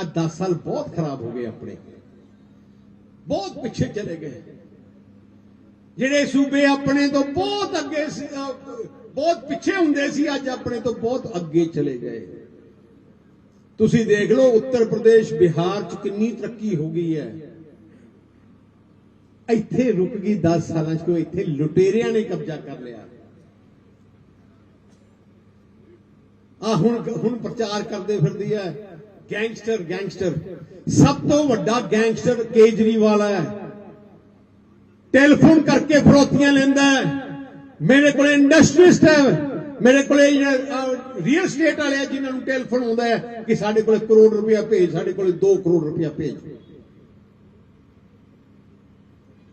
ਆ 10 ਸਾਲ ਬਹੁਤ ਖਰਾਬ ਹੋ ਗਏ ਆਪਣੇ। ਬਹੁਤ ਪਿੱਛੇ ਚਲੇ ਗਏ। ਜਿਹੜੇ ਸੂਬੇ ਆਪਣੇ ਤੋਂ ਬਹੁਤ ਅੱਗੇ ਸੀ ਬਹੁਤ ਪਿੱਛੇ ਹੁੰਦੇ ਸੀ, ਅੱਜ ਆਪਣੇ ਤੋਂ ਬਹੁਤ ਅੱਗੇ ਚਲੇ ਗਏ। ਤੁਸੀਂ ਦੇਖ ਲਓ, ਉੱਤਰ ਪ੍ਰਦੇਸ਼, ਬਿਹਾਰ ਚ ਕਿੰਨੀ ਤਰੱਕੀ ਹੋ ਗਈ ਹੈ। ਇੱਥੇ ਰੁਕ ਗਈ 10 ਸਾਲਾਂ ਚ ਕੋਈ ਇੱਥੇ ਲੁਟੇਰਿਆਂ ਨੇ ਕਬਜ਼ਾ ਕਰ ਲਿਆ। ਆ ਹੁਣ ਹੁਣ ਪ੍ਰਚਾਰ ਕਰਦੇ ਫਿਰਦੀ ਹੈ। Gangster gangster. ਸਭ ਤੋਂ ਵੱਡਾ ਗੈਂਗਸਟਰ ਕੇਜਰੀਵਾਲ ਹੈ। ਟੈਲੀਫੋਨ ਕਰਕੇ ਫਰੋਤੀਆਂ ਲੈਂਦਾ ਮੇਰੇ ਕੋਲ ਇੰਡਸਟਰੀਸਟ ਹੈ। ਮੇਰੇ ਕੋਲੇ ਰੀਅਲ ਸਟੇਟ ਵਾਲੇ ਆ ਜਿਨ੍ਹਾਂ ਨੂੰ ਟੈਲੀਫੋਨ ਆਉਂਦਾ ਹੈ ਕਿ ਸਾਡੇ ਕੋਲ ਕਰੋੜ ਰੁਪਇਆ ਭੇਜ, ਸਾਡੇ ਕੋਲ 2 ਕਰੋੜ ਰੁਪਇਆ ਭੇਜ।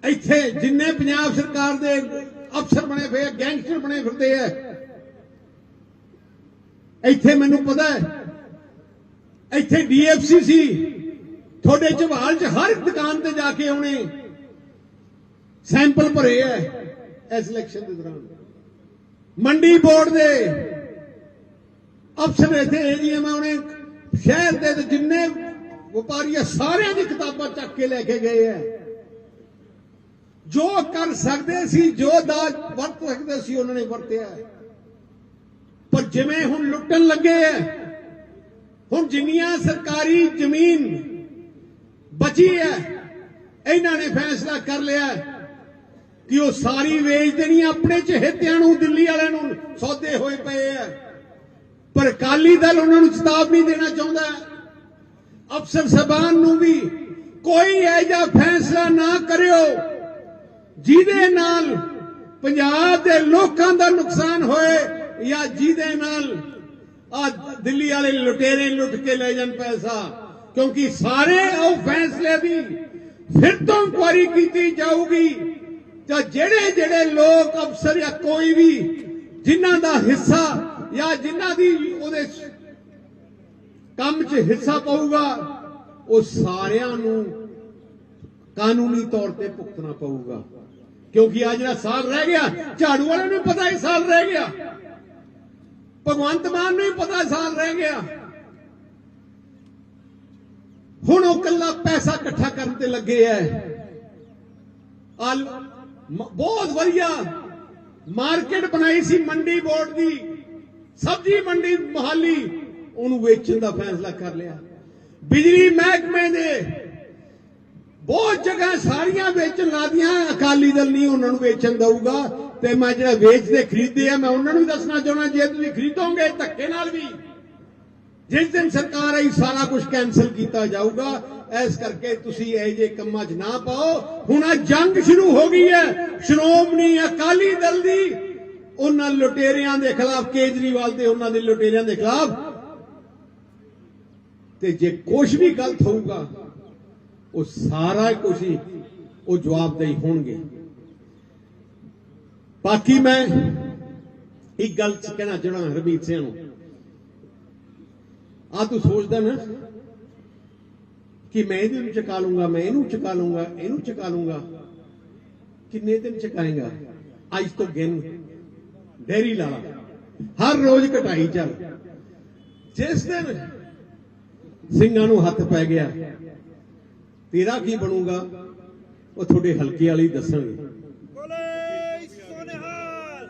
ਇੱਥੇ ਜਿੰਨੇ ਪੰਜਾਬ ਸਰਕਾਰ ਦੇ ਅਫਸਰ ਬਣੇ ਹੋਏ ਗੈਂਗਸਟਰ ਬਣੇ ਫਿਰਦੇ ਆ। ਇੱਥੇ ਮੈਨੂੰ ਪਤਾ ਹੈ ਇੱਥੇ ਡੀਐਫਸੀ ਸੀ। ਤੁਹਾਡੇ ਝਵਾਲ 'ਚ ਹਰ ਦੁਕਾਨ ਤੇ ਜਾ ਕੇ ਆਉਣੇ। ਸੈਂਪਲ ਭਰੇ ਐ ਇਸ ਇਲੈਕਸ਼ਨ ਦੇ ਦੌਰਾਨ। ਮੰਡੀ ਬੋਰਡ ਦੇ ਅਫਸਰ ਇੱਥੇ ਏਡੀਐਮ ਆਉਣੇ ਸ਼ਹਿਰ ਦੇ ਜਿੰਨੇ ਵਪਾਰੀ ਆ, ਸਾਰਿਆਂ ਦੀ ਕਿਤਾਬਾਂ ਚੱਕ ਕੇ ਲੈ ਕੇ ਗਏ ਐ। ਜੋ ਕਰ ਸਕਦੇ ਸੀ, ਜੋ ਦਾਜ ਵਰਤ ਸਕਦੇ ਸੀ, ਉਹਨਾਂ ਨੇ ਵਰਤਿਆ। ਪਰ ਜਿਵੇਂ ਹੁਣ ਲੁੱਟਣ ਲੱਗੇ ਐ ਹੁਣ ਜਿੰਨੀਆਂ ਸਰਕਾਰੀ ਜ਼ਮੀਨ ਬਚੀ ਹੈ, ਇਹਨਾਂ ਨੇ ਫੈਸਲਾ ਕਰ ਲਿਆ ਕਿ ਉਹ ਸਾਰੀ ਵੇਚ ਦੇਣੀ ਆਪਣੇ ਚਹੇਤਿਆਂ ਨੂੰ, ਦਿੱਲੀ ਵਾਲਿਆਂ ਨੂੰ ਸੌਦੇ ਹੋਏ ਪਏ ਆ। ਪਰ ਅਕਾਲੀ ਦਲ ਉਹਨਾਂ ਨੂੰ ਚੇਤਾਵਨੀ ਦੇਣਾ ਚਾਹੁੰਦਾ। ਅਫਸਰ ਸਬਾਨ ਨੂੰ ਵੀ ਕੋਈ ਐਜਾ ਫੈਸਲਾ ਨਾ ਕਰਿਓ, ਜਿਹਦੇ ਨਾਲ ਪੰਜਾਬ ਦੇ ਲੋਕਾਂ ਦਾ ਨੁਕਸਾਨ ਹੋਏ ਜਾਂ ਜਿਹਦੇ ਨਾਲ ਆ ਦਿੱਲੀ ਵਾਲੇ ਲੁਟੇਰੇ ਲੁੱਟ ਕੇ ਲੈ ਜਾਣ ਪੈਸਾ, ਕਿਉਂਕਿ ਸਾਰੇ ਉਹ ਫੈਸਲੇ ਦੀ ਫਿਰ ਤੋਂ ਇਨਕੁਆਰੀ ਕੀਤੀ ਜਾਊਗੀ। ਤਾਂ ਜਿਹੜੇ ਜਿਹੜੇ ਲੋਕ ਅਫਸਰ ਜਾਂ ਕੋਈ ਵੀ ਜਿਨ੍ਹਾਂ ਦਾ ਹਿੱਸਾ ਜਾਂ ਜਿਨ੍ਹਾਂ ਦੀ ਉਹਦੇ ਕੰਮ 'ਚ ਹਿੱਸਾ ਪਊਗਾ, ਉਹ ਸਾਰਿਆਂ ਨੂੰ ਕਾਨੂੰਨੀ ਤੌਰ ਤੇ ਭੁਗਤਣਾ ਪਊਗਾ। ਕਿਉਂਕਿ ਆ ਜਿਹੜਾ ਸਾਲ ਰਹਿ ਗਿਆ, ਝਾੜੂ ਵਾਲਿਆਂ ਨੂੰ ਪਤਾ ਇਹ ਸਾਲ ਰਹਿ ਗਿਆ। ਭਗਵੰਤ ਮਾਨ ਨੂੰ ਹੀ ਪਤਾ ਸਾਲ ਰਹਿ ਗਿਆ। ਹੁਣ ਉਹ ਕੱਲਾ ਪੈਸਾ ਇਕੱਠਾ ਕਰਨ ਤੇ ਲੱਗੇ ਐ। ਬਹੁਤ ਵਧੀਆ ਮਾਰਕੀਟ ਬਣਾਈ ਸੀ ਮੰਡੀ ਬੋਰਡ ਦੀ। ਸਬਜ਼ੀ ਮੰਡੀ ਮੋਹਾਲੀ, ਉਹਨੂੰ ਵੇਚਣ ਦਾ ਫੈਸਲਾ ਕਰ ਲਿਆ। ਬਿਜਲੀ ਮਹਿਕਮੇ ਦੇ ਬਹੁਤ ਜਗ੍ਹਾ ਸਾਰੀਆਂ ਵੇਚਣ ਲਾਦੀਆਂ, ਅਕਾਲੀ ਦਲ ਨਹੀਂ ਉਹਨਾਂ ਨੂੰ ਵੇਚਣ ਦਊਗਾ। ਤੇ ਮੈਂ ਜਿਹੜਾ ਵੇਚਦੇ ਖਰੀਦਦੇ ਆ, ਮੈਂ ਉਹਨਾਂ ਨੂੰ ਵੀ ਦੱਸਣਾ ਚਾਹੁੰਦਾ, ਜੇ ਤੁਸੀਂ ਖਰੀਦੋਗੇ ਧੱਕੇ ਨਾਲ ਵੀ। ਜਿਸ ਦਿਨ ਸਰਕਾਰ ਆਈ, ਸਾਰਾ ਕੁਝ ਕੈਨਸਲ ਕੀਤਾ ਜਾਊਗਾ। ਇਸ ਕਰਕੇ ਤੁਸੀਂ ਇਹ ਜੇ ਕੰਮਾਂ 'ਚ ਨਾ ਪਾਓ। ਹੁਣ ਆ ਜੰਗ ਸ਼ੁਰੂ ਹੋ ਗਈ ਹੈ। ਸ਼੍ਰੋਮਣੀ ਅਕਾਲੀ ਦਲ ਦੀ, ਉਹਨਾਂ ਲੁਟੇਰਿਆਂ ਦੇ ਖਿਲਾਫ, ਕੇਜਰੀਵਾਲ ਤੇ ਉਹਨਾਂ ਦੇ ਲੁਟੇਰਿਆਂ ਦੇ ਖਿਲਾਫ। ਤੇ ਜੇ ਕੁਝ ਵੀ ਗਲਤ ਹੋਊਗਾ, ਉਹ ਸਾਰਾ ਕੁਝ ਹੀ ਉਹ ਜਵਾਬਦੇਹੀ ਹੋਣਗੇ। ਬਾਕੀ ਮੈਂ ਇੱਕ ਗੱਲ ਕਹਿਣਾ ਚਾਹਣਾ ਹਰਮੀਤ ਸਿੰਘ ਨੂੰ। ਆ ਤੂੰ ਸੋਚਦਾ ਨਾ ਕਿ ਮੈਂ ਇਹਦੇ ਨੂੰ ਚਕਾ ਲੂੰਗਾ ਮੈਂ ਇਹਨੂੰ ਚਕਾ ਲੂੰਗਾ ਇਹਨੂੰ ਚਕਾ ਲੂੰਗਾ ਕਿੰਨੇ ਦਿਨ ਚਕਾਏਗਾ? ਅੱਜ ਤੋਂ ਗਿਣ, ਡੇਰੀ ਲਾ। ਹਰ ਰੋਜ਼ ਘਟਾਈ ਚੱਲ। ਜਿਸ ਦਿਨ ਸਿੰਘਾਂ ਨੂੰ ਹੱਥ ਪੈ ਗਿਆ, ਤੇਰਾ ਕੀ ਬਣੂਗਾ? ਉਹ ਤੁਹਾਡੇ ਹਲਕੇ ਵਾਲੇ ਦੱਸਣਗੇ ਬੋਲੇ ਸੋਨਿਹਾਲ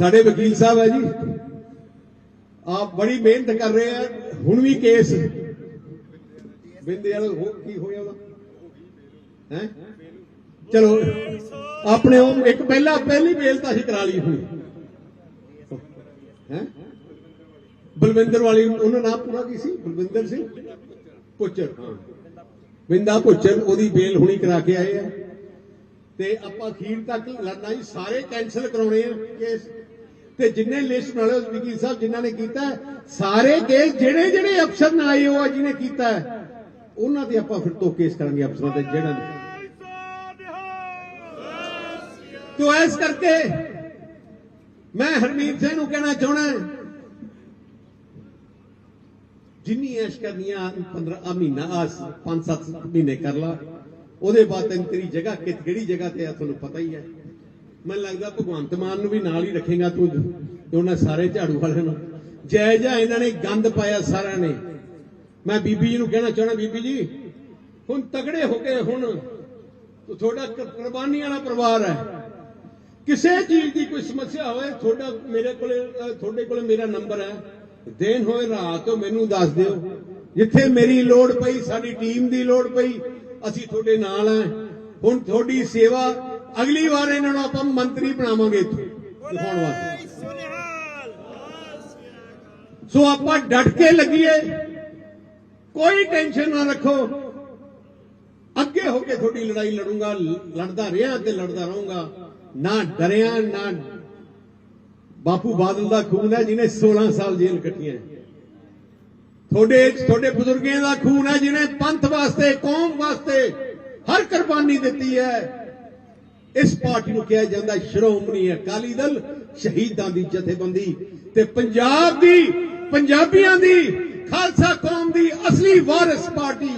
ਸਾਡੇ ਵਕੀਲ ਸਾਹਿਬ ਹੈ ਜੀ। ਆਪ ਬੜੀ ਮਿਹਨਤ ਕਰ ਰਹੇ ਆ। ਹੁਣ ਵੀ ਕੇਸ ਬਿੰਦੇ ਵਾਲਾ ਕੀ ਹੋਇਆ ਉਹਦਾ? ਹੈ? ਚਲੋ, ਆਪਣੇ ਉਹ ਇੱਕ ਪਹਿਲਾ ਪਹਿਲੀ ਬੇਲ ਤਾਂ ਅਸੀਂ ਕਰਾ ਲਈ ਹੋਈ ਹੈ? ਬਲਵਿੰਦਰ ਵਾਲੀ ਉਹਨਾਂ ਨਾਮ ਪੂਰਾ ਕੀ ਸੀ? ਬਲਵਿੰਦਰ ਸਿੰਘ? ਪੁੱਚਰ, ਹਾਂ। ਬਿੰਦਾ ਪੁੱਚਰ, ਉਹਦੀ ਬੇਲ ਹੁਣੀ ਕਰਾ ਕੇ ਆਏ ਆ। ਤੇ ਆਪਾਂ ਅਖੀਰ ਤੱਕ ਲੜਨਾ ਜੀ। ਸਾਰੇ ਕੈਨਸਲ ਕਰਾਉਣੇ ਆ ਕੇਸ। ਤੇ ਜਿੰਨੇ ਲਿਸਟ ਨਾਲੇ ਵਕੀਲ ਸਾਹਿਬ ਜਿਨ੍ਹਾਂ ਨੇ ਕੀਤਾ ਸਾਰੇ ਕੇਸ ਜਿਹੜੇ ਜਿਹੜੇ ਅਫਸਰ ਨਾਲ ਆਏ ਹੋ ਜਿਹਨੇ ਕੀਤਾ ਉਹਨਾਂ ਤੇ ਆਪਾਂ ਫਿਰ ਤੋਂ ਕੇਸ ਕਰਾਂਗੇ ਅਫਸਰਾਂ ਤੇ, ਜਿਹੜਾ ਤੋ ਇਸ ਕਰਕੇ ਮੈਂ ਹਰਮੀਤ ਸਿੰਘ ਨੂੰ ਕਹਿਣਾ ਚਾਹਣਾ ਜਿੰਨੀ ਐਸ਼ ਕਰਨੀ 15 ਮਹੀਨਾ ਆ 5-7 ਮਹੀਨੇ ਕਰ ਲਾ, ਉਹਦੇ ਬਾਅਦ ਤੈਨੂੰ ਤੇਰੀ ਜਗ੍ਹਾ ਕਿਹੜੀ ਜਗ੍ਹਾ ਤੇ ਆ, ਤੁਹਾਨੂੰ ਪਤਾ ਹੀ ਹੈ। ਮੈਨੂੰ ਲੱਗਦਾ ਭਗਵੰਤ ਮਾਨ ਨੂੰ ਵੀ ਨਾਲ ਹੀ ਰੱਖੇਗਾ ਤੂੰ, ਤੇ ਉਹਨਾਂ ਸਾਰੇ ਝਾੜੂ ਵਾਲਿਆਂ ਨੂੰ। ਜੈ ਜੈ ਇਹਨਾਂ ਨੇ ਗੰਦ ਪਾਇਆ ਸਾਰਿਆਂ ਨੇ। ਮੈਂ ਬੀਬੀ ਜੀ ਨੂੰ ਕਹਿਣਾ ਚਾਹਣਾ ਬੀਬੀ ਜੀ, ਹੁਣ ਤਗੜੇ ਹੋ ਕੇ ਹੁਣ ਤੁਹਾਡਾ ਕੁਰਬਾਨੀ ਵਾਲਾ ਪਰਿਵਾਰ ਹੈ। ਕਿਸੇ ਚੀਜ਼ ਦੀ ਕੋਈ ਸਮੱਸਿਆ ਹੋਵੇ, ਤੁਹਾਡਾ ਮੇਰੇ ਕੋਲੇ ਤੁਹਾਡੇ ਕੋਲੇ ਮੇਰਾ ਨੰਬਰ ਹੈ। ਦਿਨ ਹੋਏ, ਰਾਤ ਹੋ ਮੈਨੂੰ ਦੱਸ ਦਿਓ। ਜਿੱਥੇ ਮੇਰੀ ਲੋੜ ਪਈ, ਸਾਡੀ ਟੀਮ ਦੀ ਲੋੜ ਪਈ, ਅਸੀਂ ਤੁਹਾਡੇ ਨਾਲ ਹਾਂ। ਹੁਣ ਤੁਹਾਡੀ ਸੇਵਾ ਅਗਲੀ ਵਾਰ ਇਹਨਾਂ ਨੂੰ ਆਪਾਂ ਮੰਤਰੀ ਬਣਾਵਾਂਗੇ ਇੱਥੋਂ ਦਿਖਾਉਣ ਵਾਸਤੇ। ਸੋ ਆਪਾਂ ਡਟ ਕੇ ਲੱਗੀਏ। ਕੋਈ ਟੈਨਸ਼ਨ ਨਾ ਰੱਖੋ। ਅੱਗੇ ਹੋ ਕੇ ਤੁਹਾਡੀ ਲੜਾਈ ਲੜੂੰਗਾ ਲੜਦਾ ਰਿਹਾ ਤੇ ਲੜਦਾ ਰਹੂੰਗਾ। ਨਾ ਡਰਿਆ ਨਾ ਬਾਪੂ ਬਾਦਲ ਦਾ ਖੂਨ ਹੈ ਜਿਹਨੇ 16 ਸਾਲ ਜੇਲ੍ਹ ਕੱਟੀਆਂ ਤੁਹਾਡੇ ਤੁਹਾਡੇ ਬਜ਼ੁਰਗਾਂ ਦਾ ਖੂਨ ਹੈ ਜਿਹਨੇ ਪੰਥ ਵਾਸਤੇ ਕੌਮ ਵਾਸਤੇ ਹਰ ਕੁਰਬਾਨੀ ਦਿੱਤੀ ਹੈ। ਇਸ ਪਾਰਟੀ ਨੂੰ ਕਿਹਾ ਜਾਂਦਾ ਸ਼੍ਰੋਮਣੀ ਅਕਾਲੀ ਦਲ, ਸ਼ਹੀਦਾਂ ਦੀ ਜਥੇਬੰਦੀ ਤੇ ਪੰਜਾਬ ਦੀ, ਪੰਜਾਬੀਆਂ ਦੀ, ਖਾਲਸਾ ਕੌਮ ਦੀ ਅਸਲੀ ਵਾਰਿਸ ਪਾਰਟੀ,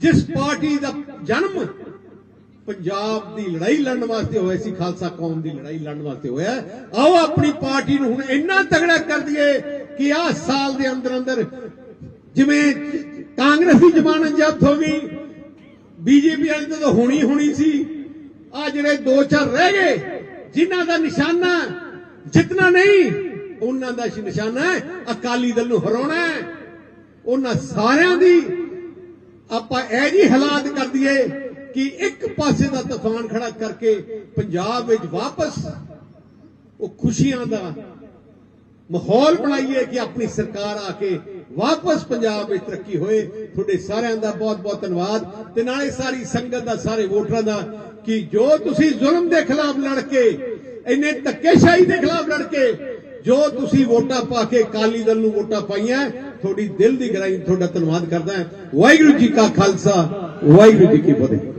ਜਿਸ ਪਾਰਟੀ ਦਾ ਜਨਮ ਪੰਜਾਬ ਦੀ ਲੜਾਈ ਲੜਨ ਵਾਸਤੇ ਹੋਇਆ ਸੀ, ਖਾਲਸਾ ਕੌਮ ਦੀ ਲੜਾਈ ਲੜਨ ਵਾਸਤੇ ਹੋਇਆ। ਆਓ ਆਪਣੀ ਪਾਰਟੀ ਨੂੰ ਹੁਣ ਇੰਨਾ ਤਗੜਾ ਕਰ ਦਈਏ ਕਿ ਆਹ ਸਾਲ ਦੇ ਅੰਦਰ ਅੰਦਰ ਜਿਵੇਂ ਕਾਂਗਰਸ ਦੀ ਜ਼ਮਾਨਤ ਜ਼ਬਤ ਹੋ ਗਈ ਬੀਜੇਪੀ ਵਾਲੀ ਤਾਂ ਹੋਣੀ ਹੋਣੀ ਸੀ। ਆ ਜਿਹੜੇ ਦੋ ਚਾਰ ਰਹਿ ਗਏ, ਜਿਨ੍ਹਾਂ ਦਾ ਨਿਸ਼ਾਨਾ ਜਿੱਤਣਾ ਨਹੀਂ, ਉਹਨਾਂ ਦਾ ਨਿਸ਼ਾਨਾ ਹੈ, ਅਕਾਲੀ ਦਲ ਨੂੰ ਹਰਾਉਣਾ ਹੈ। ਉਹਨਾਂ ਸਾਰਿਆਂ ਦੀ ਆਪਾਂ ਇਹ ਜੀ ਹਾਲਾਤ ਕਰ ਦਈਏ ਕਿ ਇੱਕ ਪਾਸੇ ਦਾ ਤੂਫਾਨ ਖੜਾ ਕਰਕੇ ਪੰਜਾਬ ਵਿੱਚ ਵਾਪਸ, ਉਹ ਖੁਸ਼ੀਆਂ ਦਾ ਮਾਹੌਲ ਬਣਾਈਏ ਕਿ ਆਪਣੀ ਸਰਕਾਰ ਆ ਕੇ ਵਾਪਸ ਪੰਜਾਬ ਵਿੱਚ ਤਰੱਕੀ ਹੋਏ। ਤੁਹਾਡੇ ਸਾਰਿਆਂ ਦਾ ਬਹੁਤ ਬਹੁਤ ਧੰਨਵਾਦ ਤੇ ਨਾਲੇ ਸਾਰੀ ਸੰਗਤ ਦਾ, ਸਾਰੇ ਵੋਟਰਾਂ ਦਾ ਕਿ ਜੋ ਤੁਸੀਂ ਜ਼ੁਲਮ ਦੇ ਖਿਲਾਫ ਲੜ ਕੇ, ਇੰਨੇ ਧੱਕੇਸ਼ਾਹੀ ਦੇ ਖਿਲਾਫ ਲੜ ਕੇ, ਜੋ ਤੁਸੀਂ ਵੋਟਾਂ ਪਾ ਕੇ ਕਾਲੀ ਦਲ ਨੂੰ ਵੋਟਾਂ ਪਾਈਆਂ, ਤੁਹਾਡੀ ਦਿਲ ਦੀ ਗਹਿਰਾਈ ਤੋਂ ਤੁਹਾਡਾ ਧੰਨਵਾਦ ਕਰਦਾ ਹਾਂ। ਵਾਹਿਗੁਰੂ ਜੀ ਕਾ ਖਾਲਸਾ, ਵਾਹਿਗੁਰੂ ਜੀ ਕੀ ਫਤਿਹ।